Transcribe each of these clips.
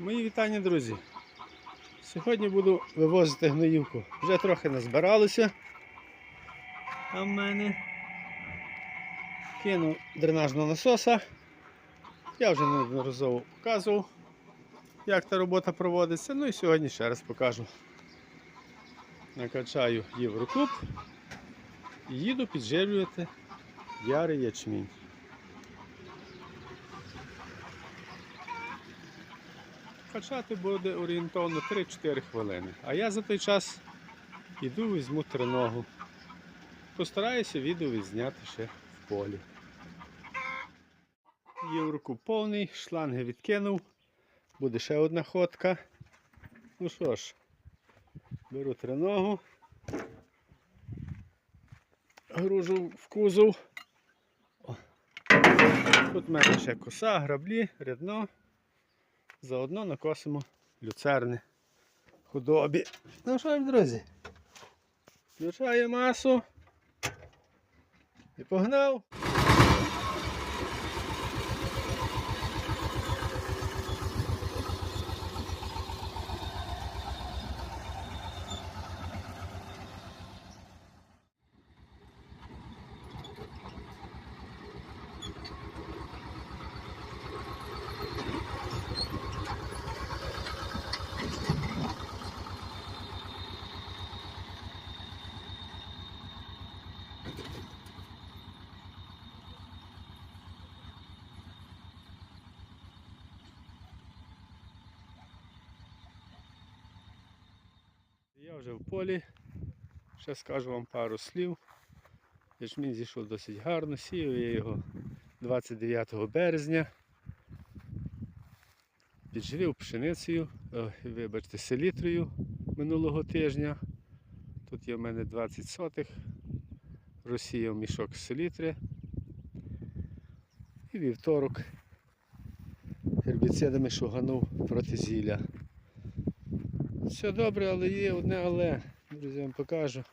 Мої вітання, друзі. Сьогодні буду вивозити гноївку. Вже трохи назбиралося. А в мене кинув дренажного насоса. Я вже неодноразово показував, як та робота проводиться. Ну і сьогодні ще раз покажу. Накачаю Єврокуб і їду підживлювати ярий ячмінь. Качати буде орієнтовно 3-4 хвилини. А я за той час іду візьму триногу. Постараюся відео відзняти ще в полі. Євроку повний, шланги відкинув. Буде ще одна ходка. Ну що ж, беру триногу. Гружу в кузов. Тут в мене ще коса, граблі, рядно. Заодно накосимо люцерни худобі. Ну що ж, друзі? Включаю масу. І погнав. Я вже в полі. Ще скажу вам пару слів. Ячмінь зійшов досить гарно, сіяв я його 29 березня. Підживив пшеницею, е, вибачте, селітрою минулого тижня. Тут є в мене 20 сотих. Розсіяв мішок селітри. І вівторок гербіцидами шуганув проти зілля. Все добре, але є одне але. Друзі, вам покажу.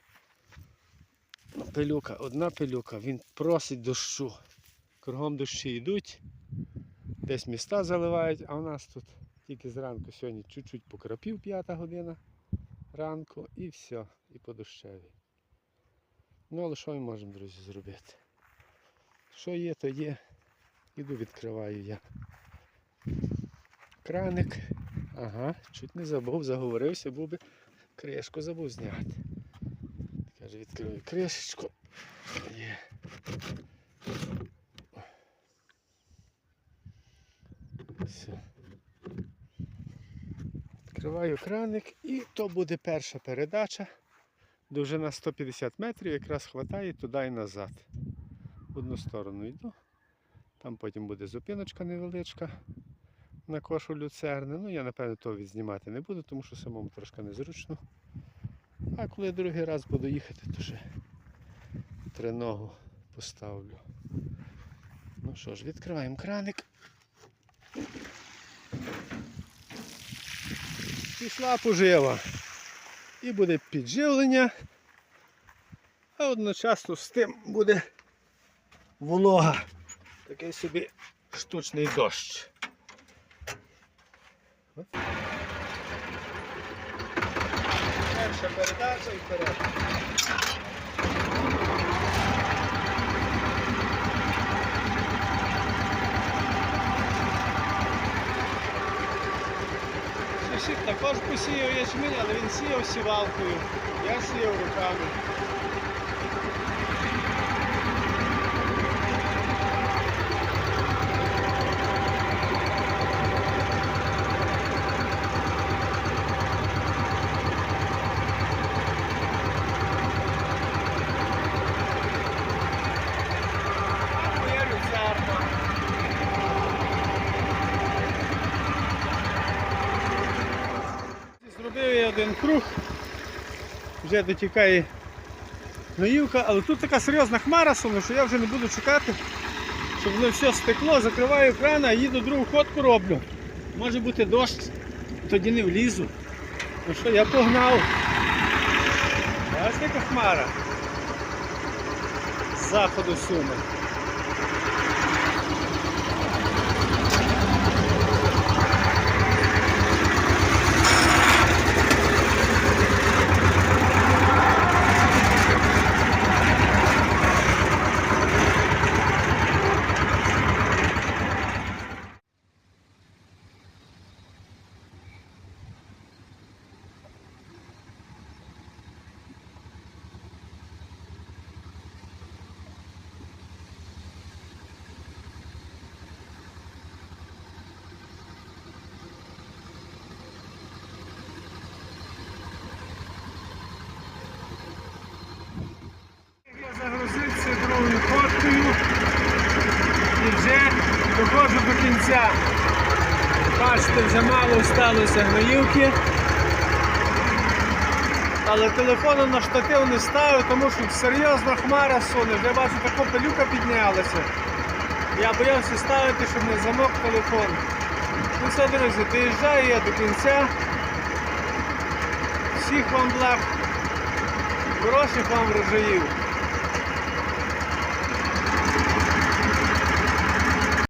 Пилюка, одна пилюка, він просить дощу. Кругом дощі йдуть, десь міста заливають, а у нас тут тільки зранку сьогодні чуть-чуть покрапів п'ята година ранку і все, і по дощеві. Ну але що ми можемо, друзі, зробити? Що є, то є. Іду відкриваю я. Краник. Ага, чуть не забув, заговорився, був би кришку забув зняти. Каже, відкрию кришечку. Є. Все. Відкриваю краник і то буде перша передача. Довжина 150 метрів, якраз хватає туди і назад. В одну сторону йду. Там потім буде зупиночка невеличка на кошу люцерни. Ну, я напевно того відзнімати не буду, тому що самому трошки незручно. А коли другий раз буду їхати, то вже триногу поставлю. Ну що ж, відкриваємо краник. Пішла пожива. І буде підживлення. А одночасно з тим буде волога. Такий собі штучний дощ. Перша передача і вперед. Сусід також посіяв ячмінь, але він сіяв сівалкою. Я сіяв руками. Один круг, вже дотікає гноївка, але тут така серйозна хмара суне, що я вже не буду чекати, щоб воно все стекло, закриваю кран, а їду другу ходку роблю. Може бути дощ, тоді не влізу. Ну що, я погнав. Бачите, яка хмара. З заходу Загрузився другою коткою і вже доходжу до кінця. Бачите, вже мало сталося гноївки. Але телефону на штатив не ставлю, тому що серйозна хмара суне, вже бачу, така пилюка піднялася. Я боявся ставити, щоб не замок телефон. Ну все, друзі, доїжджаю я до кінця. Всіх вам благ, хороших вам врожаїв.